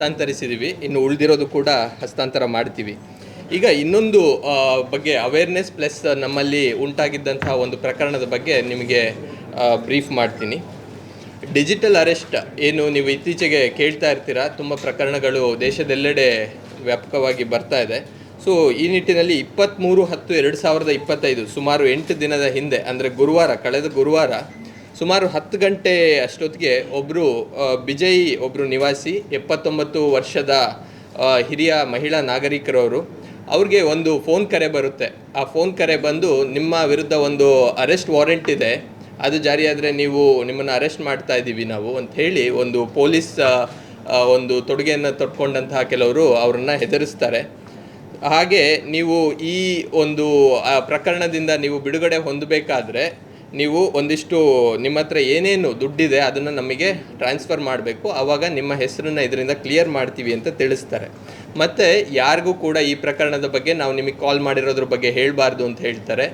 ಹಸ್ತಾಂತರಿಸಿದ್ದೀವಿ ಇನ್ನು ಉಳಿದಿರೋದು ಕೂಡ ಹಸ್ತಾಂತರ ಮಾಡ್ತೀವಿ. ಈಗ ಇನ್ನೊಂದು ಬಗ್ಗೆ ಅವೇರ್ನೆಸ್ ಪ್ಲಸ್ ನಮ್ಮಲ್ಲಿ ಉಂಟಾಗಿದ್ದಂತಹ ಒಂದು ಪ್ರಕರಣದ ಬಗ್ಗೆ ನಿಮಗೆ ಬ್ರೀಫ್ ಮಾಡ್ತೀನಿ. ಡಿಜಿಟಲ್ ಅರೆಸ್ಟ್ ಏನು ನೀವು ಇತ್ತೀಚೆಗೆ ಕೇಳ್ತಾ ಇರ್ತೀರಾ? ತುಂಬ ಪ್ರಕರಣಗಳು ದೇಶದೆಲ್ಲೆಡೆ ವ್ಯಾಪಕವಾಗಿ ಬರ್ತಾ ಇದೆ. ಸೊ ಈ ನಿಟ್ಟಿನಲ್ಲಿ ಇಪ್ಪತ್ತ್ಮೂರು ಹತ್ತು ಎರಡು ಸಾವಿರದ ಇಪ್ಪತ್ತೈದು, ಸುಮಾರು ಎಂಟು ದಿನದ ಹಿಂದೆ, ಅಂದರೆ ಗುರುವಾರ, ಕಳೆದ ಗುರುವಾರ ಸುಮಾರು ಹತ್ತು ಗಂಟೆ ಅಷ್ಟೊತ್ತಿಗೆ ಒಬ್ಬರು ಬಿಜಯ್ ಒಬ್ಬರು ನಿವಾಸಿ, ಎಪ್ಪತ್ತೊಂಬತ್ತು ವರ್ಷದ ಹಿರಿಯ ಮಹಿಳಾ ನಾಗರಿಕರವರು, ಅವ್ರಿಗೆ ಒಂದು ಫೋನ್ ಕರೆ ಬರುತ್ತೆ. ಆ ಫೋನ್ ಕರೆ ಬಂದು ನಿಮ್ಮ ವಿರುದ್ಧ ಒಂದು ಅರೆಸ್ಟ್ ವಾರೆಂಟ್ ಇದೆ. ಅದು ಜಾರಿಯಾದರೆ ನೀವು ನಿಮ್ಮನ್ನು ಅರೆಸ್ಟ್ ಮಾಡ್ತಾ ಇದ್ದೀವಿ ನಾವು ಅಂತ ಹೇಳಿ ಒಂದು ಪೊಲೀಸ್ ಒಂದು ತೊಡುಗೆಯನ್ನು ತೊಟ್ಕೊಂಡಂತಹ ಕೆಲವರು ಅವರನ್ನು ಹೆದರಿಸ್ತಾರೆ. ಹಾಗೆ ನೀವು ಈ ಒಂದು ಪ್ರಕರಣದಿಂದ ನೀವು ಬಿಡುಗಡೆ ಹೊಂದಬೇಕಾದ್ರೆ ನೀವು ಒಂದಿಷ್ಟು ನಿಮ್ಮ ಹತ್ರ ಏನೇನು ದುಡ್ಡಿದೆ ಅದನ್ನು ನಮಗೆ ಟ್ರಾನ್ಸ್ಫರ್ ಮಾಡಬೇಕು ಆವಾಗ ನಿಮ್ಮ ಹೆಸರನ್ನು ಇದರಿಂದ ಕ್ಲಿಯರ್ ಮಾಡ್ತೀವಿ ಅಂತ ತಿಳಿಸ್ತಾರೆ. ಮತ್ತು ಯಾರಿಗೂ ಕೂಡ ಈ ಪ್ರಕರಣದ ಬಗ್ಗೆ ನಾವು ನಿಮಗೆ ಕಾಲ್ ಮಾಡಿರೋದ್ರ ಬಗ್ಗೆ ಹೇಳಬಾರ್ದು ಅಂತ ಹೇಳ್ತಾರೆ.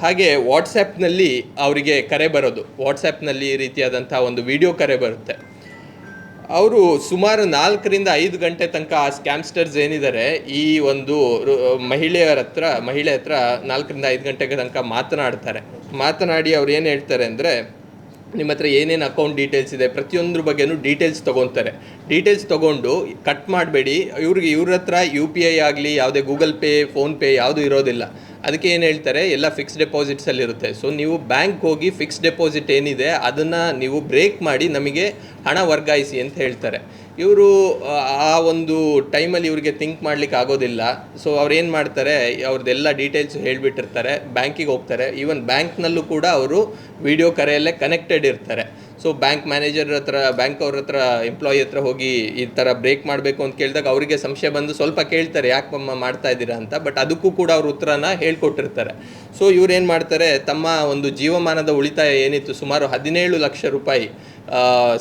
ಹಾಗೆ ವಾಟ್ಸ್ಯಾಪ್ನಲ್ಲಿ ಅವರಿಗೆ ಕರೆ ಬರೋದು. ವಾಟ್ಸಪ್ನಲ್ಲಿ ಈ ರೀತಿಯಾದಂಥ ಒಂದು ವಿಡಿಯೋ ಕರೆ ಬರುತ್ತೆ. ಅವರು ಸುಮಾರು ನಾಲ್ಕರಿಂದ ಐದು ಗಂಟೆ ತನಕ ಆ ಸ್ಕ್ಯಾಮ್ಸ್ಟರ್ಸ್ ಏನಿದ್ದಾರೆ ಈ ಒಂದು ಮಹಿಳೆಯರ ಹತ್ರ, ಮಹಿಳೆ ಹತ್ರ ನಾಲ್ಕರಿಂದ ಐದು ಗಂಟೆಗೆ ತನಕ ಮಾತನಾಡ್ತಾರೆ. ಮಾತನಾಡಿ ಅವ್ರು ಏನು ಹೇಳ್ತಾರೆ ಅಂದರೆ, ನಿಮ್ಮ ಹತ್ರ ಏನೇನು ಅಕೌಂಟ್ ಡೀಟೇಲ್ಸ್ ಇದೆ, ಪ್ರತಿಯೊಂದ್ರ ಬಗ್ಗೆನೂ ಡೀಟೇಲ್ಸ್ ತೊಗೊತಾರೆ. ಡೀಟೇಲ್ಸ್ ತೊಗೊಂಡು ಕಟ್ ಮಾಡಬೇಡಿ. ಇವ್ರಿಗೆ ಇವ್ರ ಹತ್ರ ಯು ಪಿ ಐ ಆಗಲಿ, ಯಾವುದೇ ಗೂಗಲ್ ಪೇ ಫೋನ್ಪೇ ಯಾವುದು ಇರೋದಿಲ್ಲ. ಅದಕ್ಕೆ ಏನು ಹೇಳ್ತಾರೆ, ಎಲ್ಲ ಫಿಕ್ಸ್ ಡೆಪಾಸಿಟ್ಸಲ್ಲಿ ಇರುತ್ತೆ. ಸೊ ನೀವು ಬ್ಯಾಂಕ್ ಹೋಗಿ ಫಿಕ್ಸ್ ಡೆಪಾಸಿಟ್ ಏನಿದೆ, ಅದನ್ನು ನೀವು ಬ್ರೇಕ್ ಮಾಡಿ ನಮಗೆ ಹಣ ವರ್ಗಾಯಿಸಿ ಅಂತ ಹೇಳ್ತಾರೆ. ಇವರು, ಆ ಒಂದು ಟೈಮಲ್ಲಿ ಇವರಿಗೆ ಥಿಂಕ್ ಮಾಡ್ಲಿಕ್ಕೆ ಆಗೋದಿಲ್ಲ. ಸೊ ಅವ್ರು ಏನು ಮಾಡ್ತಾರೆ, ಅವ್ರದ್ದೆಲ್ಲ ಡೀಟೇಲ್ಸ್ ಹೇಳಿಬಿಟ್ಟಿರ್ತಾರೆ ಬ್ಯಾಂಕಿಗೆ ಹೋಗ್ತಾರೆ. ಈವನ್ ಬ್ಯಾಂಕ್ನಲ್ಲೂ ಕೂಡ ಅವರು ವಿಡಿಯೋ ಕರೆಯಲ್ಲೇ ಕನೆಕ್ಟೆಡ್ ಇರ್ತಾರೆ. ಸೊ ಬ್ಯಾಂಕ್ ಮ್ಯಾನೇಜರ್ ಹತ್ರ ಬ್ಯಾಂಕ್ ಅವ್ರ ಹತ್ರ ಎಂಪ್ಲಾಯಿ ಹತ್ರ ಹೋಗಿ ಈ ಥರ ಬ್ರೇಕ್ ಮಾಡಬೇಕು ಅಂತ ಕೇಳಿದಾಗ ಅವರಿಗೆ ಸಂಶಯ ಬಂದು ಸ್ವಲ್ಪ ಕೇಳ್ತಾರೆ ಯಾಕಮ್ಮ ಮಾಡ್ತಾ ಇದ್ದೀರಾ ಅಂತ. ಬಟ್ ಅದಕ್ಕೂ ಕೂಡ ಅವ್ರ ಉತ್ತರನ ಹೇಳ್ಕೊಟ್ಟಿರ್ತಾರೆ. ಸೊ ಇವ್ರು ಏನು ಮಾಡ್ತಾರೆ, ತಮ್ಮ ಒಂದು ಜೀವಮಾನದ ಉಳಿತಾಯ ಏನಿತ್ತು, ಸುಮಾರು ಹದಿನೇಳು ಲಕ್ಷ ರೂಪಾಯಿ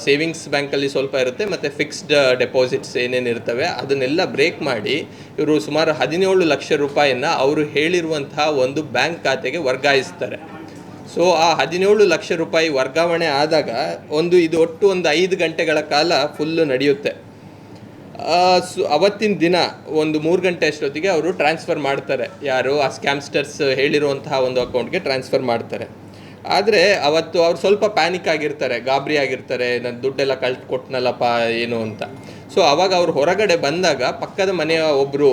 ಸೇವಿಂಗ್ಸ್ ಬ್ಯಾಂಕಲ್ಲಿ ಸ್ವಲ್ಪ ಇರುತ್ತೆ, ಮತ್ತು ಫಿಕ್ಸ್ಡ್ ಡೆಪಾಸಿಟ್ಸ್ ಏನೇನು ಇರ್ತವೆ, ಅದನ್ನೆಲ್ಲ ಬ್ರೇಕ್ ಮಾಡಿ, ಇವರು ಸುಮಾರು ಹದಿನೇಳು ಲಕ್ಷ ರೂಪಾಯಿನ ಅವರು ಹೇಳಿರುವಂತಹ ಒಂದು ಬ್ಯಾಂಕ್ ಖಾತೆಗೆ ವರ್ಗಾಯಿಸ್ತಾರೆ. ಸೊ ಆ ಹದಿನೇಳು ಲಕ್ಷ ರೂಪಾಯಿ ವರ್ಗಾವಣೆ ಆದಾಗ ಒಂದು ಇದು ಒಟ್ಟು ಒಂದು ಐದು ಗಂಟೆಗಳ ಕಾಲ ಫುಲ್ಲು ನಡೆಯುತ್ತೆ. ಸು, ಅವತ್ತಿನ ದಿನ ಒಂದು ಮೂರು ಗಂಟೆ ಅಷ್ಟೊತ್ತಿಗೆ ಅವರು ಟ್ರಾನ್ಸ್ಫರ್ ಮಾಡ್ತಾರೆ. ಯಾರು? ಆ ಸ್ಕ್ಯಾಮ್ಸ್ಟರ್ಸ್ ಹೇಳಿರುವಂತಹ ಒಂದು ಅಕೌಂಟ್ಗೆ ಟ್ರಾನ್ಸ್ಫರ್ ಮಾಡ್ತಾರೆ. ಆದರೆ ಅವತ್ತು ಅವ್ರು ಸ್ವಲ್ಪ ಪ್ಯಾನಿಕ್ ಆಗಿರ್ತಾರೆ, ಗಾಬರಿ ಆಗಿರ್ತಾರೆ ನನ್ನ ದುಡ್ಡೆಲ್ಲ ಕಳ್ಸಿ ಕೊಟ್ಟನಲ್ಲಪ್ಪ ಏನು ಅಂತ. ಸೊ ಅವಾಗ ಅವ್ರು ಹೊರಗಡೆ ಬಂದಾಗ ಪಕ್ಕದ ಮನೆಯ ಒಬ್ಬರು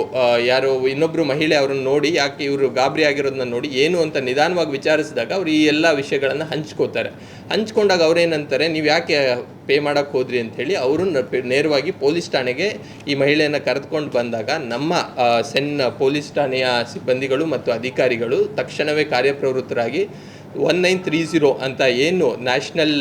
ಯಾರು ಇನ್ನೊಬ್ಬರು ಮಹಿಳೆ ಅವರನ್ನು ನೋಡಿ, ಯಾಕೆ ಇವರು ಗಾಬರಿ ಆಗಿರೋದನ್ನ ನೋಡಿ, ಏನು ಅಂತ ನಿಧಾನವಾಗಿ ವಿಚಾರಿಸಿದಾಗ ಅವ್ರು ಈ ಎಲ್ಲ ವಿಷಯಗಳನ್ನು ಹಂಚ್ಕೋತಾರೆ. ಹಂಚ್ಕೊಂಡಾಗ ಅವ್ರೇನಂತಾರೆ, ನೀವು ಯಾಕೆ ಪೇ ಮಾಡೋಕ್ಕೆ ಹೋದ್ರಿ? ಅಂತ ಹೇಳಿ ಅವರು ನೇರವಾಗಿ ಪೊಲೀಸ್ ಠಾಣೆಗೆ ಈ ಮಹಿಳೆಯನ್ನು ಕರೆದುಕೊಂಡು ಬಂದಾಗ ನಮ್ಮ ಸೆನ್ ಪೊಲೀಸ್ ಠಾಣೆಯ ಸಿಬ್ಬಂದಿಗಳು ಮತ್ತು ಅಧಿಕಾರಿಗಳು ತಕ್ಷಣವೇ ಕಾರ್ಯಪ್ರವೃತ್ತರಾಗಿ ಒನ್ ನೈನ್ ತ್ರೀ ಝೀರೋ ಅಂತ ಏನು ನ್ಯಾಷನಲ್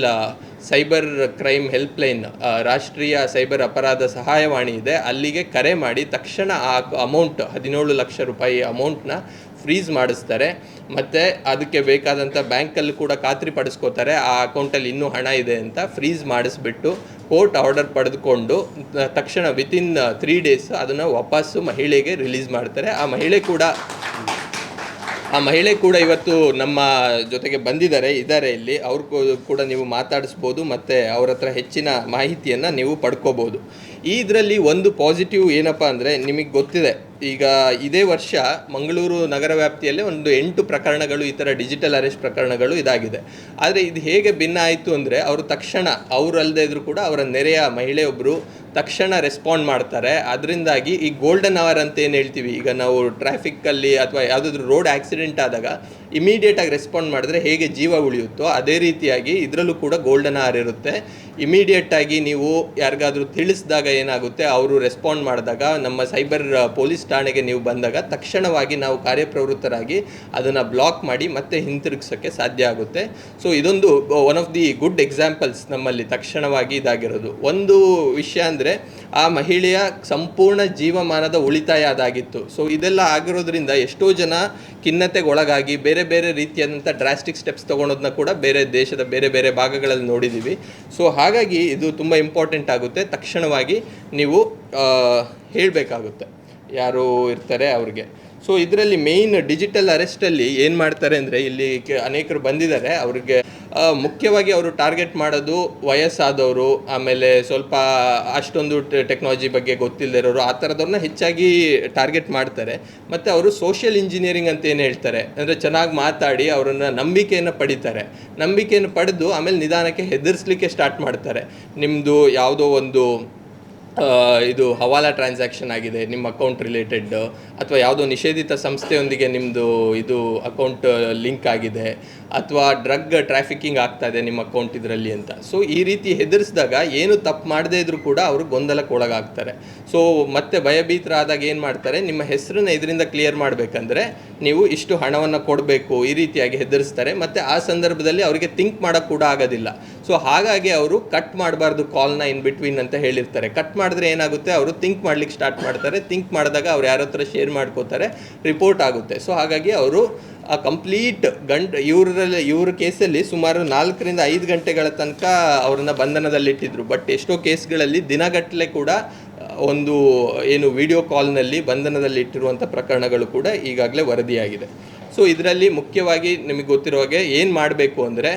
ಸೈಬರ್ ಕ್ರೈಮ್ ಹೆಲ್ಪ್ಲೈನ್ ರಾಷ್ಟ್ರೀಯ ಸೈಬರ್ ಅಪರಾಧ ಸಹಾಯವಾಣಿ ಇದೆ. ಅಲ್ಲಿಗೆ ಕರೆ ಮಾಡಿ ತಕ್ಷಣ ಆ ಅಮೌಂಟ್ ಹದಿನೇಳು ಲಕ್ಷ ರೂಪಾಯಿ ಅಮೌಂಟ್ನ ಫ್ರೀಸ್ ಮಾಡಿಸ್ತಾರೆ. ಮತ್ತು ಅದಕ್ಕೆ ಬೇಕಾದಂಥ ಬ್ಯಾಂಕಲ್ಲಿ ಕೂಡ ಖಾತ್ರಿ ಪಡಿಸ್ಕೋತಾರೆ. ಆ ಅಕೌಂಟಲ್ಲಿ ಇನ್ನೂ ಹಣ ಇದೆ ಅಂತ ಫ್ರೀಸ್ ಮಾಡಿಸ್ಬಿಟ್ಟು ಕೋರ್ಟ್ ಆರ್ಡರ್ ಪಡೆದುಕೊಂಡು ತಕ್ಷಣ ವಿತಿನ್ ತ್ರೀ ಡೇಸ್ ಅದನ್ನು ವಾಪಸ್ಸು ಮಹಿಳೆಗೆ ರಿಲೀಸ್ ಮಾಡ್ತಾರೆ. ಆ ಮಹಿಳೆ ಕೂಡ ಆ ಮಹಿಳೆ ಕೂಡ ಇವತ್ತು ನಮ್ಮ ಜೊತೆಗೆ ಬಂದಿದ್ದಾರೆ, ಇದ್ದಾರೆ ಇಲ್ಲಿ. ಅವ್ರು ಕೂಡ ನೀವು ಮಾತಾಡಿಸ್ಬೋದು ಮತ್ತು ಅವ್ರ ಹತ್ರ ಹೆಚ್ಚಿನ ಮಾಹಿತಿಯನ್ನು ನೀವು ಪಡ್ಕೋಬೋದು. ಈ ಇದರಲ್ಲಿ ಒಂದು ಪಾಸಿಟಿವ್ ಏನಪ್ಪ ಅಂದರೆ ನಿಮಗೆ ಗೊತ್ತಿದೆ. ಈಗ ಇದೇ ವರ್ಷ ಮಂಗಳೂರು ನಗರ ವ್ಯಾಪ್ತಿಯಲ್ಲೇ ಒಂದು ಎಂಟು ಪ್ರಕರಣಗಳು, ಈ ಥರ ಡಿಜಿಟಲ್ ಅರೆಸ್ಟ್ ಪ್ರಕರಣಗಳು ಇದಾಗಿದೆ. ಆದರೆ ಇದು ಹೇಗೆ ಭಿನ್ನ ಆಯಿತು ಅಂದರೆ, ಅವರು ತಕ್ಷಣ ಅವರಲ್ಲದೇ ಇದ್ರೂ ಕೂಡ ಅವರ ನೆರೆಯ ಮಹಿಳೆಯೊಬ್ಬರು ತಕ್ಷಣ ರೆಸ್ಪಾಂಡ್ ಮಾಡ್ತಾರೆ. ಅದರಿಂದಾಗಿ ಈ ಗೋಲ್ಡನ್ ಅವರ್ ಅಂತ ಏನು ಹೇಳ್ತೀವಿ? ಈಗ ನಾವು ಟ್ರಾಫಿಕ್ಕಲ್ಲಿ ಅಥವಾ ಯಾವುದಾದ್ರೂ ರೋಡ್ ಆಕ್ಸಿಡೆಂಟ್ ಆದಾಗ ಇಮಿಡಿಯೇಟಾಗಿ ರೆಸ್ಪಾಂಡ್ ಮಾಡಿದ್ರೆ ಹೇಗೆ ಜೀವ ಉಳಿಯುತ್ತೋ, ಅದೇ ರೀತಿಯಾಗಿ ಇದರಲ್ಲೂ ಕೂಡ ಗೋಲ್ಡನ್ ಅವರ್ ಇರುತ್ತೆ. ಇಮಿಡಿಯೇಟಾಗಿ ನೀವು ಯಾರಿಗಾದರೂ ತಿಳಿಸಿದಾಗ ಏನಾಗುತ್ತೆ? ಅವರು ರೆಸ್ಪಾಂಡ್ ಮಾಡಿದಾಗ ನಮ್ಮ ಸೈಬರ್ ಪೊಲೀಸ್ ಠಾಣೆಗೆ ನೀವು ಬಂದಾಗ ತಕ್ಷಣವಾಗಿ ನಾವು ಕಾರ್ಯಪ್ರವೃತ್ತರಾಗಿ ಅದನ್ನು ಬ್ಲಾಕ್ ಮಾಡಿ ಮತ್ತೆ ಹಿಂತಿರುಗಿಸೋಕ್ಕೆ ಸಾಧ್ಯ ಆಗುತ್ತೆ. ಸೊ ಇದೊಂದು one of the good examples ನಮ್ಮಲ್ಲಿ ತಕ್ಷಣವಾಗಿ ಇದಾಗಿರೋದು. ಒಂದು ವಿಷಯ ಅಂದರೆ ಆ ಮಹಿಳೆಯ ಸಂಪೂರ್ಣ ಜೀವಮಾನದ ಉಳಿತಾಯ ಅದಾಗಿತ್ತು. ಸೊ ಇದೆಲ್ಲ ಆಗಿರೋದ್ರಿಂದ ಎಷ್ಟೋ ಜನ ಖಿನ್ನತೆಗೊಳಗಾಗಿ ಬೇರೆ ಬೇರೆ ರೀತಿಯಾದಂಥ ಡ್ರಾಸ್ಟಿಕ್ ಸ್ಟೆಪ್ಸ್ ತೊಗೊಳೋದನ್ನ ಕೂಡ ಬೇರೆ ದೇಶದ ಬೇರೆ ಬೇರೆ ಭಾಗಗಳಲ್ಲಿ ನೋಡಿದ್ದೀವಿ ಸೊ ಹಾಗಾಗಿ ಇದು ತುಂಬ ಇಂಪಾರ್ಟೆಂಟ್ ಆಗುತ್ತೆ. ತಕ್ಷಣವಾಗಿ ನೀವು ಹೇಳಬೇಕಾಗುತ್ತೆ. ಯಾರು ಇರ್ತಾರೆ ಅವ್ರಿಗೆ. ಸೊ ಇದರಲ್ಲಿ ಮೇಯ್ನ್ ಡಿಜಿಟಲ್ ಅರೆಸ್ಟಲ್ಲಿ ಏನು ಮಾಡ್ತಾರೆ ಅಂದರೆ ಇಲ್ಲಿ ಅನೇಕರು ಬಂದಿದ್ದಾರೆ. ಅವ್ರಿಗೆ ಮುಖ್ಯವಾಗಿ ಅವರು ಟಾರ್ಗೆಟ್ ಮಾಡೋದು ವಯಸ್ಸಾದವರು, ಆಮೇಲೆ ಸ್ವಲ್ಪ ಅಷ್ಟೊಂದು ಟೆಕ್ನಾಲಜಿ ಬಗ್ಗೆ ಗೊತ್ತಿಲ್ಲದಿರೋರು ಆ ಥರದವ್ರನ್ನ ಹೆಚ್ಚಾಗಿ ಟಾರ್ಗೆಟ್ ಮಾಡ್ತಾರೆ. ಮತ್ತು ಅವರು ಸೋಷಿಯಲ್ ಇಂಜಿನಿಯರಿಂಗ್ ಅಂತ ಏನು ಹೇಳ್ತಾರೆ? ಅಂದರೆ ಚೆನ್ನಾಗಿ ಮಾತಾಡಿ ಅವರನ್ನು ನಂಬಿಕೆಯನ್ನು ಪಡಿತಾರೆ. ನಂಬಿಕೆಯನ್ನು ಪಡೆದು ಆಮೇಲೆ ನಿಧಾನಕ್ಕೆ ಹೆದರ್ಸ್ಲಿಕ್ಕೆ ಸ್ಟಾರ್ಟ್ ಮಾಡ್ತಾರೆ. ನಿಮ್ಮದು ಯಾವುದೋ ಒಂದು ಇದು ಹವಾಲಾ ಟ್ರಾನ್ಸಾಕ್ಷನ್ ಆಗಿದೆ, ನಿಮ್ಮ ಅಕೌಂಟ್ ರಿಲೇಟೆಡ್ ಅಥವಾ ಯಾವುದೋ ನಿಷೇಧಿತ ಸಂಸ್ಥೆಯೊಂದಿಗೆ ನಿಮ್ಮದು ಇದು ಅಕೌಂಟ್ ಲಿಂಕ್ ಆಗಿದೆ. ಅಥವಾ ಡ್ರಗ್ ಟ್ರಾಫಿಕಿಂಗ್ ಆಗ್ತಾ ಇದೆ ನಿಮ್ಮ ಅಕೌಂಟ್ ಇದರಲ್ಲಿ ಅಂತ. ಸೊ ಈ ರೀತಿ ಹೆದರಿಸಿದಾಗ ಏನು ತಪ್ಪು ಮಾಡದೇ ಇದ್ರೂ ಕೂಡ ಅವರು ಗೊಂದಲಕ್ಕೆ ಒಳಗಾಗ್ತಾರೆ. ಸೊ ಮತ್ತೆ ಭಯಭೀತರಾದಾಗ ಏನು ಮಾಡ್ತಾರೆ? ನಿಮ್ಮ ಹೆಸರನ್ನ ಇದರಿಂದ ಕ್ಲಿಯರ್ ಮಾಡಬೇಕಂದ್ರೆ ನೀವು ಇಷ್ಟು ಹಣವನ್ನು ಕೊಡಬೇಕು ಈ ರೀತಿಯಾಗಿ ಹೆದರಿಸ್ತಾರೆ. ಮತ್ತು ಆ ಸಂದರ್ಭದಲ್ಲಿ ಅವರಿಗೆ ಥಿಂಕ್ ಮಾಡೋಕೆ ಕೂಡ ಆಗೋದಿಲ್ಲ. ಸೊ ಹಾಗಾಗಿ ಅವರು ಕಟ್ ಮಾಡಬಾರ್ದು ಕಾಲ್ನ ಇನ್ ಬಿಟ್ವೀನ್ ಅಂತ ಹೇಳಿರ್ತಾರೆ. ಕಟ್ ಮಾಡಿದ್ರೆ ಏನಾಗುತ್ತೆ? ಅವರು ಥಿಂಕ್ ಮಾಡ್ಲಿಕ್ಕೆ ಸ್ಟಾರ್ಟ್ ಮಾಡ್ತಾರೆ. ಥಿಂಕ್ ಮಾಡಿದಾಗ ಅವ್ರು ಯಾರ ಹತ್ರ ಶೇರ್ ಮಾಡ್ಕೋತಾರೆ. ರಿಪೋರ್ಟ್ ಆಗುತ್ತೆ. ಸೊ ಹಾಗಾಗಿ ಅವರು ಆ ಕಂಪ್ಲೀಟ್ ಗಂಟ್ ಇವರಲ್ಲಿ ಇವ್ರ ಕೇಸಲ್ಲಿ ಸುಮಾರು ನಾಲ್ಕರಿಂದ ಐದು ಗಂಟೆಗಳ ತನಕ ಅವ್ರನ್ನ ಬಂಧನದಲ್ಲಿಟ್ಟಿದ್ರು. ಬಟ್ ಎಷ್ಟೋ ಕೇಸ್ಗಳಲ್ಲಿ ದಿನಗಟ್ಟಲೆ ಕೂಡ ಒಂದು, ಏನು ವಿಡಿಯೋ ಕಾಲ್ನಲ್ಲಿ ಬಂಧನದಲ್ಲಿಟ್ಟಿರುವಂಥ ಪ್ರಕರಣಗಳು ಕೂಡ ಈಗಾಗಲೇ ವರದಿಯಾಗಿದೆ. ಸೊ ಇದರಲ್ಲಿ ಮುಖ್ಯವಾಗಿ ನಿಮಗೆ ಗೊತ್ತಿರೋ ಹಾಗೆ ಏನು ಮಾಡಬೇಕು ಅಂದರೆ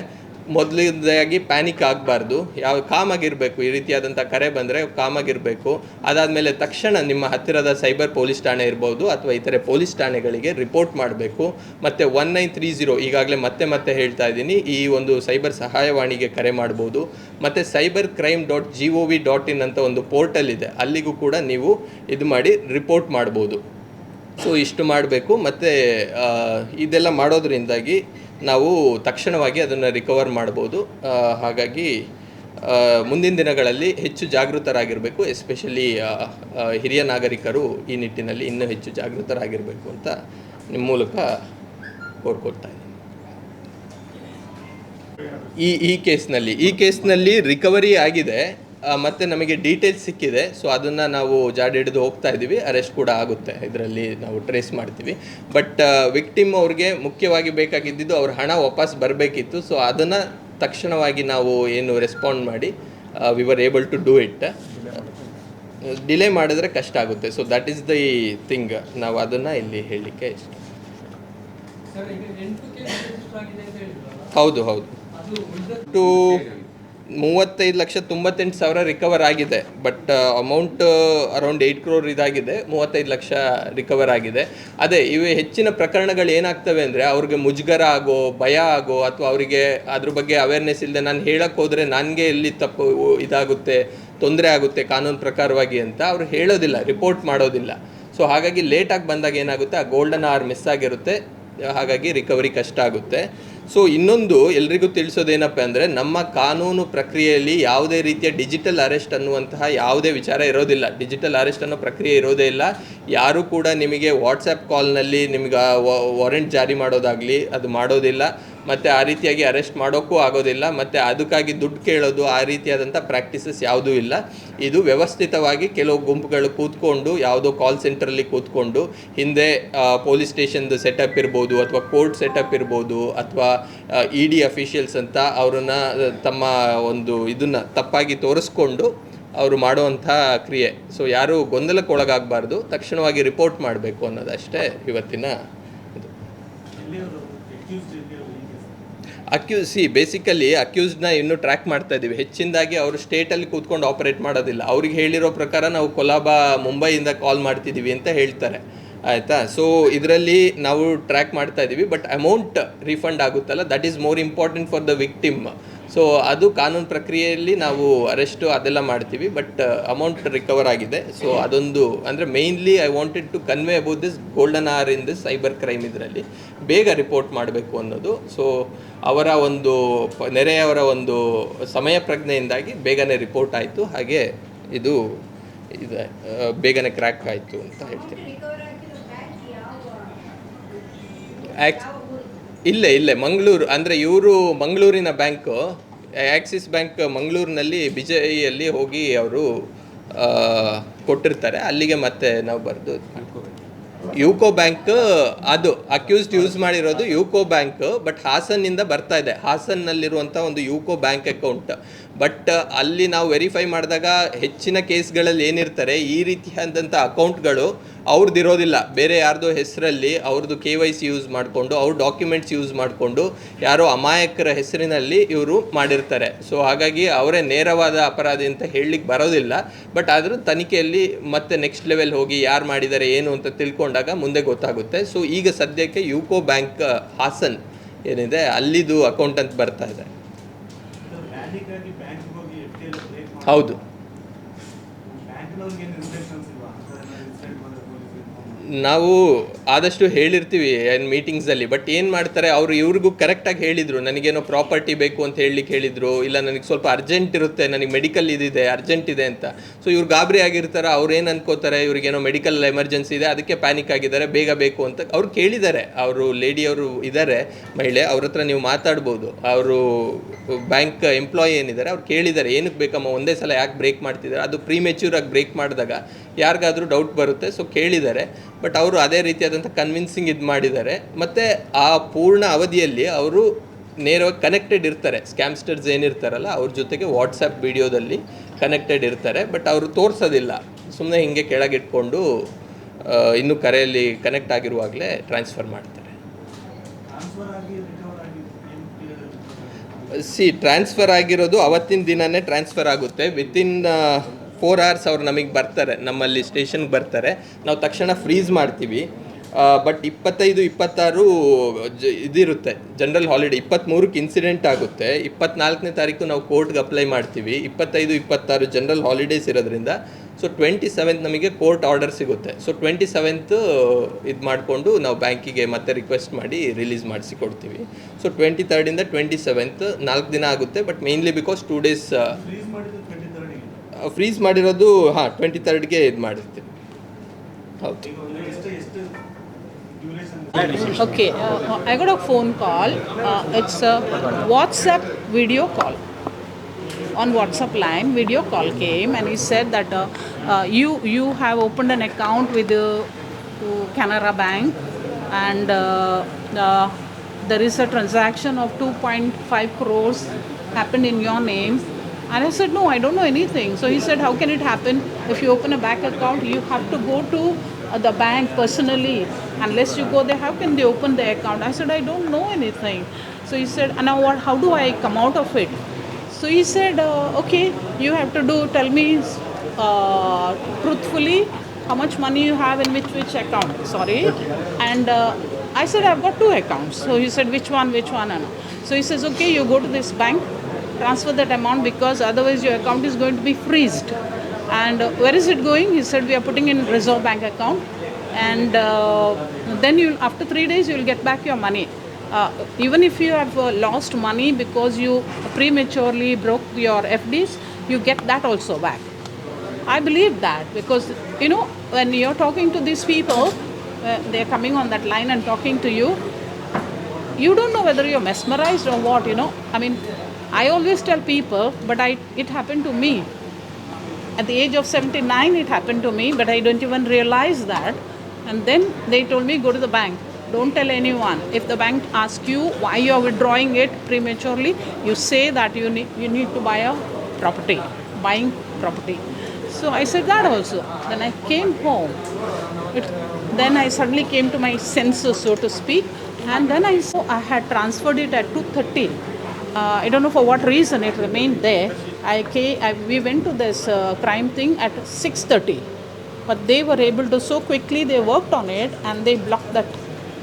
ಮೊದಲನೇದಾಗಿ ಪ್ಯಾನಿಕ್ ಆಗಬಾರ್ದು. ಯಾವ ಕಾಮಾಗಿರಬೇಕು, ಈ ರೀತಿಯಾದಂಥ ಕರೆ ಬಂದರೆ ಕಾಮಾಗಿರಬೇಕು. ಅದಾದಮೇಲೆ ತಕ್ಷಣ ನಿಮ್ಮ ಹತ್ತಿರದ ಸೈಬರ್ ಪೊಲೀಸ್ ಠಾಣೆ ಇರ್ಬೋದು ಅಥವಾ ಇತರೆ ಪೊಲೀಸ್ ಠಾಣೆಗಳಿಗೆ ರಿಪೋರ್ಟ್ ಮಾಡಬೇಕು. ಮತ್ತು ಒನ್ ನೈನ್ ತ್ರೀ ಜೀರೋ ಈಗಾಗಲೇ ಮತ್ತೆ ಮತ್ತೆ ಹೇಳ್ತಾ ಇದ್ದೀನಿ. ಈ ಒಂದು ಸೈಬರ್ ಸಹಾಯವಾಣಿಗೆ ಕರೆ ಮಾಡ್ಬೋದು. ಮತ್ತು cyber crime dot G O V dot in ಅಂತ ಒಂದು ಪೋರ್ಟಲ್ ಇದೆ. ಅಲ್ಲಿಗೂ ಕೂಡ ನೀವು ಇದು ಮಾಡಿ ರಿಪೋರ್ಟ್ ಮಾಡ್ಬೋದು. ಸೊ ಇಷ್ಟು ಮಾಡಬೇಕು. ಮತ್ತು ಇದೆಲ್ಲ ಮಾಡೋದ್ರಿಂದಾಗಿ ನಾವು ತಕ್ಷಣವಾಗಿ ಅದನ್ನು ರಿಕವರ್ ಮಾಡ್ಬೋದು. ಹಾಗಾಗಿ ಮುಂದಿನ ದಿನಗಳಲ್ಲಿ ಹೆಚ್ಚು ಜಾಗೃತರಾಗಿರಬೇಕು. ಎಸ್ಪೆಷಲಿ ಹಿರಿಯ ನಾಗರಿಕರು ಈ ನಿಟ್ಟಿನಲ್ಲಿ ಇನ್ನೂ ಹೆಚ್ಚು ಜಾಗೃತರಾಗಿರಬೇಕು ಅಂತ ನಿಮ್ಮ ಮೂಲಕ ಕೋರ್ಕೊಳ್ತಾ ಇದ್ದೀನಿ. ಈ ಈ ಕೇಸ್ನಲ್ಲಿ ಈ ಕೇಸ್ನಲ್ಲಿ ರಿಕವರಿ ಆಗಿದೆ. ಮತ್ತೆ ನಮಗೆ ಡೀಟೇಲ್ಸ್ ಸಿಕ್ಕಿದೆ. ಸೊ ಅದನ್ನು ನಾವು ಜಾಡಿ ಹಿಡಿದು ಹೋಗ್ತಾ ಇದ್ದೀವಿ. ಅರೆಸ್ಟ್ ಕೂಡ ಆಗುತ್ತೆ. ಇದರಲ್ಲಿ ನಾವು ಟ್ರೇಸ್ ಮಾಡ್ತೀವಿ. ಬಟ್ ವಿಕ್ಟಿಮ್ ಅವ್ರಿಗೆ ಮುಖ್ಯವಾಗಿ ಬೇಕಾಗಿದ್ದು ಅವ್ರ ಹಣ ವಾಪಸ್ ಬರಬೇಕಿತ್ತು. ಸೊ ಅದನ್ನು ತಕ್ಷಣವಾಗಿ ನಾವು ಏನು ರೆಸ್ಪಾಂಡ್ ಮಾಡಿ we were able to do it delay ಮಾಡಿದ್ರೆ ಕಷ್ಟ ಆಗುತ್ತೆ. So that is the thing ನಾವು ಅದನ್ನು ಇಲ್ಲಿ ಹೇಳಲಿಕ್ಕೆ ಇಷ್ಟ. ಹೌದು ಹೌದು. ಟು ಮೂವತ್ತೈದು ಲಕ್ಷ ತೊಂಬತ್ತೆಂಟು ಸಾವಿರ ರಿಕವರ್ ಆಗಿದೆ. But amount around eight crore ಇದಾಗಿದೆ. ಮೂವತ್ತೈದು ಲಕ್ಷ ರಿಕವರ್ ಆಗಿದೆ. ಅದೇ, ಇವು ಹೆಚ್ಚಿನ ಪ್ರಕರಣಗಳು ಏನಾಗ್ತವೆ ಅಂದರೆ, ಅವ್ರಿಗೆ ಮುಜುಗರ ಆಗೋ, ಭಯ ಆಗೋ, ಅಥವಾ ಅವರಿಗೆ ಅದ್ರ ಬಗ್ಗೆ ಅವೇರ್ನೆಸ್ ಇಲ್ಲದೆ ನಾನು ಹೇಳಕ್ಕೆ ಹೋದರೆ ನನಗೆ ಎಲ್ಲಿ ತಪ್ಪು ಇದಾಗುತ್ತೆ, ತೊಂದರೆ ಆಗುತ್ತೆ ಕಾನೂನು ಪ್ರಕಾರವಾಗಿ ಅಂತ ಅವರು ಹೇಳೋದಿಲ್ಲ ರಿಪೋರ್ಟ್ ಮಾಡೋದಿಲ್ಲ. ಸೊ ಹಾಗಾಗಿ ಲೇಟಾಗಿ ಬಂದಾಗ ಏನಾಗುತ್ತೆ, ಆ ಗೋಲ್ಡನ್ ಆರ್ ಮಿಸ್ ಆಗಿರುತ್ತೆ. ಹಾಗಾಗಿ ರಿಕವರಿ ಕಷ್ಟ ಆಗುತ್ತೆ. ಸೊ ಇನ್ನೊಂದು ಎಲ್ರಿಗೂ ತಿಳಿಸೋದೇನಪ್ಪ ಅಂದರೆ ನಮ್ಮ ಕಾನೂನು ಪ್ರಕ್ರಿಯೆಯಲ್ಲಿ ಯಾವುದೇ ರೀತಿಯ ಡಿಜಿಟಲ್ ಅರೆಸ್ಟ್ ಅನ್ನುವಂತಹ ಯಾವುದೇ ವಿಚಾರ ಇರೋದಿಲ್ಲ. ಡಿಜಿಟಲ್ ಅರೆಸ್ಟ್ ಅನ್ನೋ ಪ್ರಕ್ರಿಯೆ ಇರೋದೇ ಇಲ್ಲ. ಯಾರೂ ಕೂಡ ನಿಮಗೆ ವಾಟ್ಸಪ್ ಕಾಲ್ನಲ್ಲಿ ನಿಮ್ಗೆ ವಾರೆಂಟ್ ಜಾರಿ ಮಾಡೋದಾಗಲಿ, ಅದು ಮಾಡೋದಿಲ್ಲ. ಮತ್ತು ಆ ರೀತಿಯಾಗಿ ಅರೆಸ್ಟ್ ಮಾಡೋಕ್ಕೂ ಆಗೋದಿಲ್ಲ, ಮತ್ತು ಅದಕ್ಕಾಗಿ ದುಡ್ಡು ಕೇಳೋದು ಆ ರೀತಿಯಾದಂಥ ಪ್ರಾಕ್ಟೀಸಸ್ ಯಾವುದೂ ಇಲ್ಲ. ಇದು ವ್ಯವಸ್ಥಿತವಾಗಿ ಕೆಲವು ಗುಂಪುಗಳು ಕೂತ್ಕೊಂಡು, ಯಾವುದೋ ಕಾಲ್ ಸೆಂಟ್ರಲ್ಲಿ ಕೂತ್ಕೊಂಡು, ಹಿಂದೆ ಪೊಲೀಸ್ ಸ್ಟೇಷನ್ದು ಸೆಟಪ್ ಇರ್ಬೋದು ಅಥವಾ ಕೋರ್ಟ್ ಸೆಟಪ್ ಇರ್ಬೋದು ಅಥವಾ ಇ ಡಿ ಅಫಿಷಿಯಲ್ಸ್ ಅಂತ ಅವ್ರನ್ನ ತಮ್ಮ ಒಂದು ಇದನ್ನು ತಪ್ಪಾಗಿ ತೋರಿಸ್ಕೊಂಡು ಅವರು ಮಾಡುವಂಥ ಕ್ರಿಯೆ. ಸೊ ಯಾರೂ ಗೊಂದಲಕ್ಕೆ ಒಳಗಾಗಬಾರ್ದು ತಕ್ಷಣವಾಗಿ ರಿಪೋರ್ಟ್ ಮಾಡಬೇಕು ಅನ್ನೋದಷ್ಟೇ ಇವತ್ತಿನ ಇದು. ಅಕ್ಯೂಸ್ ಸಿ ಬೇಸಿಕಲಿ ಅಕ್ಯೂಸ್ಡ್ನ ಇನ್ನೂ ಟ್ರ್ಯಾಕ್ ಮಾಡ್ತಾ ಇದ್ದೀವಿ ಹೆಚ್ಚಿನದಾಗಿ ಅವರು ಸ್ಟೇಟಲ್ಲಿ ಕೂತ್ಕೊಂಡು ಆಪರೇಟ್ ಮಾಡೋದಿಲ್ಲ. ಅವ್ರಿಗೆ ಹೇಳಿರೋ ಪ್ರಕಾರ ನಾವು ಕೊಲಾಬಾ ಮುಂಬೈಯಿಂದ ಕಾಲ್ ಮಾಡ್ತಿದ್ದೀವಿ ಅಂತ ಹೇಳ್ತಾರೆ. ಆಯಿತಾ? ಸೊ ಇದರಲ್ಲಿ ನಾವು ಟ್ರ್ಯಾಕ್ ಮಾಡ್ತಾ ಇದ್ದೀವಿ ಬಟ್ ಅಮೌಂಟ್ ರೀಫಂಡ್ ಆಗುತ್ತಲ್ಲ? That is more important for the victim so ಅದು ಕಾನೂನು ಪ್ರಕ್ರಿಯೆಯಲ್ಲಿ ನಾವು ಅರೆಸ್ಟು ಅದೆಲ್ಲ ಮಾಡ್ತೀವಿ ಬಟ್ ಅಮೌಂಟ್ ರಿಕವರ್ ಆಗಿದೆ. ಸೊ ಅದೊಂದು ಅಂದರೆ mainly I wanted to convey about this golden hour in this cyber crime ಇದರಲ್ಲಿ. ಬೇಗ ರಿಪೋರ್ಟ್ ಮಾಡಬೇಕು ಅನ್ನೋದು. ಸೊ ಅವರ ಒಂದು ನೆರೆಯವರ ಒಂದು ಸಮಯ ಪ್ರಜ್ಞೆಯಿಂದಾಗಿ ಬೇಗನೆ ರಿಪೋರ್ಟ್ ಆಯಿತು. ಹಾಗೆ ಇದು ಇದೆ ಬೇಗನೆ ಕ್ರ್ಯಾಕ್ ಆಯಿತು ಅಂತ ಹೇಳ್ತೀನಿ. ಇಲ್ಲೇ ಇಲ್ಲೇ. ಮಂಗಳೂರು, ಅಂದರೆ ಇವರು ಮಂಗಳೂರಿನ ಬ್ಯಾಂಕು ಆಕ್ಸಿಸ್ ಬ್ಯಾಂಕ್ ಮಂಗಳೂರಿನಲ್ಲಿ ಬಿಜೈಯಲ್ಲಿ ಹೋಗಿ ಅವರು ಕೊಟ್ಟಿರ್ತಾರೆ. ಅಲ್ಲಿಗೆ ಮತ್ತೆ ನಾವು ಬರೆದು ಯುಕೋ ಬ್ಯಾಂಕ್, ಅದು ಅಕ್ಯೂಸ್ಡ್ ಯೂಸ್ ಮಾಡಿರೋದು ಯುಕೋ ಬ್ಯಾಂಕ್ ಬಟ್ ಹಾಸನ್ನಿಂದ ಬರ್ತಾ ಇದೆ. ಹಾಸನ್ನಲ್ಲಿರುವಂಥ ಒಂದು ಯುಕೋ ಬ್ಯಾಂಕ್ ಅಕೌಂಟ್ ಬಟ್ ಅಲ್ಲಿ ನಾವು ವೆರಿಫೈ ಮಾಡಿದಾಗ ಹೆಚ್ಚಿನ ಕೇಸ್ಗಳಲ್ಲಿ ಏನಿರ್ತಾರೆ, ಈ ರೀತಿಯಾದಂಥ ಅಕೌಂಟ್ಗಳು ಅವ್ರದ್ದು ಇರೋದಿಲ್ಲ. ಬೇರೆ ಯಾರ್ದೋ ಹೆಸರಲ್ಲಿ ಅವ್ರದ್ದು ಕೆ ವೈ ಸಿ ಯೂಸ್ ಮಾಡಿಕೊಂಡು, ಅವ್ರ ಡಾಕ್ಯುಮೆಂಟ್ಸ್ ಯೂಸ್ ಮಾಡಿಕೊಂಡು ಯಾರೋ ಅಮಾಯಕರ ಹೆಸರಿನಲ್ಲಿ ಇವರು ಮಾಡಿರ್ತಾರೆ. ಸೊ ಹಾಗಾಗಿ ಅವರೇ ನೇರವಾದ ಅಪರಾಧಿ ಅಂತ ಹೇಳಲಿಕ್ಕೆ ಬರೋದಿಲ್ಲ. ಬಟ್ ಆದರೂ ತನಿಖೆಯಲ್ಲಿ ಮತ್ತೆ ನೆಕ್ಸ್ಟ್ ಲೆವೆಲ್ ಹೋಗಿ ಯಾರು ಮಾಡಿದ್ದಾರೆ, ಏನು ಅಂತ ತಿಳ್ಕೊಂಡಾಗ ಮುಂದೆ ಗೊತ್ತಾಗುತ್ತೆ. ಸೊ ಈಗ ಸದ್ಯಕ್ಕೆ ಯುಕೋ ಬ್ಯಾಂಕ್, ಹಾಸನ್ ಏನಿದೆ, ಅಲ್ಲಿದು ಅಕೌಂಟ್ ಅಂತ ಬರ್ತಾ ಇದೆ ಪ್ಯಾನಿಕ್ ಆಗಿ ಬ್ಯಾಂಕ್ ಹೋಗಿ ಎಫ್ ಟಿ ಎಲ್ ಬ್ರೇಕ್ ಮಾಡಿ ಹೌದು ಬ್ಯಾಂಕ್ನವ್ರಿಗೆ ಏನು ಇನ್ಸ್ಟ್ರಕ್ಷನ್ಸ್ ಇಲ್ವಾ ಅಂತ ಇನ್ಸಿಡೆಂಟ್ ಬಂದ್ರೆ ಪೊಲೀಸ್ ನಾವು ಆದಷ್ಟು ಹೇಳಿರ್ತೀವಿ ಏನು ಮೀಟಿಂಗ್ಸಲ್ಲಿ ಬಟ್ ಏನು ಮಾಡ್ತಾರೆ, ಅವರು ಇವ್ರಿಗೂ ಕರೆಕ್ಟಾಗಿ ಹೇಳಿದರು, ನನಗೇನೋ ಪ್ರಾಪರ್ಟಿ ಬೇಕು ಅಂತ ಹೇಳಲಿಕ್ಕೆ ಹೇಳಿದರು, ಇಲ್ಲ ನನಗೆ ಸ್ವಲ್ಪ ಅರ್ಜೆಂಟ್ ಇರುತ್ತೆ, ನನಗೆ ಮೆಡಿಕಲ್ ಇದಿದೆ ಅರ್ಜೆಂಟ್ ಇದೆ ಅಂತ. ಸೊ ಇವ್ರು ಗಾಬರಿ ಆಗಿರ್ತಾರೆ, ಅವ್ರು ಏನು ಅನ್ಕೋತಾರೆ, ಇವ್ರಿಗೇನೋ ಮೆಡಿಕಲ್ ಎಮರ್ಜೆನ್ಸಿ ಇದೆ, ಅದಕ್ಕೆ ಪ್ಯಾನಿಕ್ ಆಗಿದ್ದಾರೆ, ಬೇಗ ಬೇಕು ಅಂತ ಅವ್ರು ಕೇಳಿದ್ದಾರೆ. ಅವರು ಲೇಡಿಯವರು ಇದ್ದಾರೆ ಮಹಿಳೆ, ಅವ್ರ ಹತ್ರ ನೀವು ಮಾತಾಡ್ಬೋದು. ಅವರು ಬ್ಯಾಂಕ್ ಎಂಪ್ಲಾಯಿ ಏನಿದ್ದಾರೆ ಅವ್ರು ಕೇಳಿದ್ದಾರೆ ಏನಕ್ಕೆ ಬೇಕಮ್ಮ, ಒಂದೇ ಸಲ ಯಾಕೆ ಬ್ರೇಕ್ ಮಾಡ್ತಿದ್ದಾರೆ? ಅದು ಪ್ರೀಮೆಚ್ಯೂರ್ ಆಗಿ ಬ್ರೇಕ್ ಮಾಡಿದಾಗ. ಯಾರಿಗಾದ್ರೂ ಡೌಟ್ ಬರುತ್ತೆ ಸೊ ಕೇಳಿದ್ದಾರೆ. ಬಟ್ ಅವರು ಅದೇ ರೀತಿಯಾದಂಥ ಕನ್ವಿನ್ಸಿಂಗ್ ಇದು ಮಾಡಿದ್ದಾರೆ. ಮತ್ತು ಆ ಪೂರ್ಣ ಅವಧಿಯಲ್ಲಿ ಅವರು ನೇರವಾಗಿ ಕನೆಕ್ಟೆಡ್ ಇರ್ತಾರೆ. ಸ್ಕ್ಯಾಮ್ಸ್ಟರ್ಸ್ ಏನಿರ್ತಾರಲ್ಲ ಅವ್ರ ಜೊತೆಗೆ ವಾಟ್ಸಪ್ ವಿಡಿಯೋದಲ್ಲಿ ಕನೆಕ್ಟೆಡ್ ಇರ್ತಾರೆ. ಬಟ್ ಅವರು ತೋರಿಸೋದಿಲ್ಲ. ಸುಮ್ಮನೆ ಹಿಂಗೆ ಕೆಳಗಿಟ್ಕೊಂಡು ಇನ್ನೂ ಕರೆಯಲ್ಲಿ ಕನೆಕ್ಟ್ ಆಗಿರುವಾಗಲೇ ಟ್ರಾನ್ಸ್ಫರ್ ಮಾಡ್ತಾರೆ. ಸಿ ಟ್ರಾನ್ಸ್ಫರ್ ಆಗಿರೋದು ಅವತ್ತಿನ ದಿನನೇ ಟ್ರಾನ್ಸ್ಫರ್ ಆಗುತ್ತೆ. ವಿತಿನ್ ಫೋರ್ ಅವರ್ಸ್ ಅವ್ರು ನಮಗೆ ಬರ್ತಾರೆ, ನಮ್ಮಲ್ಲಿ ಸ್ಟೇಷನ್ಗೆ ಬರ್ತಾರೆ. ನಾವು ತಕ್ಷಣ ಫ್ರೀಸ್ ಮಾಡ್ತೀವಿ. ಬಟ್ ಇಪ್ಪತ್ತೈದು, ಇಪ್ಪತ್ತಾರು ಜ, ಇದಿರುತ್ತೆ. ಜನರಲ್ ಹಾಲಿಡೇ ಇಪ್ಪತ್ತ್ಮೂರಕ್ಕೆ ಇನ್ಸಿಡೆಂಟ್ ಆಗುತ್ತೆ. ಇಪ್ಪತ್ನಾಲ್ಕನೇ ತಾರೀಕು ನಾವು ಕೋರ್ಟ್ಗೆ ಅಪ್ಲೈ ಮಾಡ್ತೀವಿ. ಇಪ್ಪತ್ತೈದು, ಇಪ್ಪತ್ತಾರು ಜನರಲ್ ಹಾಲಿಡೇಸ್ ಇರೋದ್ರಿಂದ. ಸೊ ಟ್ವೆಂಟಿ ಸೆವೆಂತ್ ನಮಗೆ ಕೋರ್ಟ್ ಆರ್ಡರ್ ಸಿಗುತ್ತೆ. ಸೊ ಟ್ವೆಂಟಿ ಸೆವೆಂತ್ ಇದು ಮಾಡಿಕೊಂಡು ನಾವು ಬ್ಯಾಂಕಿಗೆ ಮತ್ತೆ ರಿಕ್ವೆಸ್ಟ್ ಮಾಡಿ ರಿಲೀಸ್ ಮಾಡಿಸಿ ಕೊಡ್ತೀವಿ ಸೊ ಟ್ವೆಂಟಿ ತರ್ಡಿಂದ ಟ್ವೆಂಟಿ ಸೆವೆಂತ್ ನಾಲ್ಕು ದಿನ ಆಗುತ್ತೆ but mainly because two days freeze ಮಾಡಿದ್ದು ಟ್ವೆಂಟಿ ತರ್ಡಿಗೆ ಫ್ರೀಸ್ ಮಾಡಿರೋದು ಹಾಂ ಟ್ವೆಂಟಿ ತರ್ಡ್ಗೆ ಇದು ಮಾಡಿರ್ತೀವಿ ಹೌದು ಈಗ ಎಷ್ಟು ಎಷ್ಟು duration Okay, uh, I got a phone call. Uh, it's a WhatsApp video call. On WhatsApp line, video call came and he said that uh, uh, you you have opened an account with uh, Canara Bank and uh, uh, there is a transaction of 2.5 crores happened in your name. and I said, no, I don't know anything. So he said, how can it happen? If you open a bank account, you have to go to uh, the bank personally. Unless you go there, how can they open the account? I said, I don't know anything. So he said, and now what, how do I come out of it? So he said, uh, okay, you have to do, tell me uh, truthfully how much money you have in which which account. Sorry. And uh, I said, I've got two accounts. So he said, which one, which one? And so he says, okay, you go to this bank, transfer that amount because otherwise your account is going to be freezed. And uh, where is it going? He said, we are putting in Reserve Bank account. And uh, then you, after three days, you will get back your money. Uh, even if you have uh, lost money because you prematurely broke your FDs, you get that also back. I believe that because you know when you're talking to these people, uh, they're coming on that line and talking to you. You don't know whether you're mesmerized or what. You know, I mean, I always tell people, but I it happened to me. At the age of 79, it happened to me, but I don't even realize that. And then they told me, go to the bank. Don't tell anyone. If the bank asks you why you are withdrawing it prematurely, you say that you need, you need to buy a property, buying property. So I said that also. Then I came home. It, then I suddenly came to my senses, so to speak. And then I saw I had transferred it at 2.30. Uh, I don't know for what reason it remained there. I came, I, we went to this uh, crime thing at 6.30. But they were able to so quickly, they worked on it and they blocked that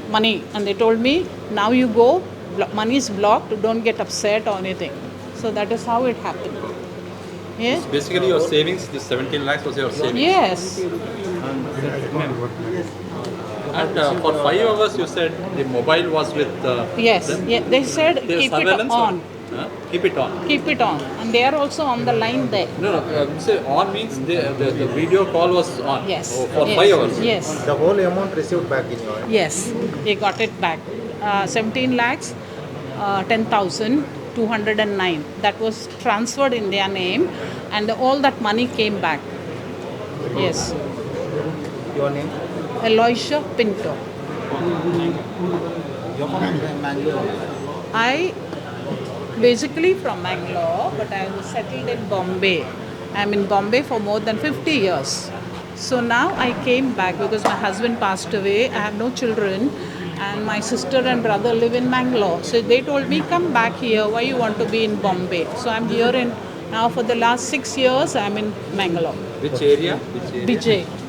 money. And they told me, now you go, blo- money is blocked, don't get upset or anything. So that is how it happened. Yeah? Basically, your savings the 17 lakhs was your savings. Yes. And uh, for five hours, you said the mobile was with. Uh, Yes. them? Yeah. They said There's keep it on. Huh? Keep it on. Keep it on. And they are also on the line there. No, no. Uh, say on means the, the, the video call was on. Yes. Oh, for yes. five hours. Yes. The whole amount received back in your hand. Yes. They got it back. Uh, 17 lakhs, uh, 10,209. That was transferred in their name, and all that money came back. Yes. Your name? Eloisha Pinto. You're from Bangalore. I basically from Bangalore, but I was settled in Bombay. I'm in Bombay for more than 50 years. So now I came back because my husband passed away. I have no children, and my sister and brother live in Bangalore. So they told me, come back here. Why you want to be in Bombay? So I'm here in now for the last six years. I'm in Bangalore. Which area? Which area? Vijay.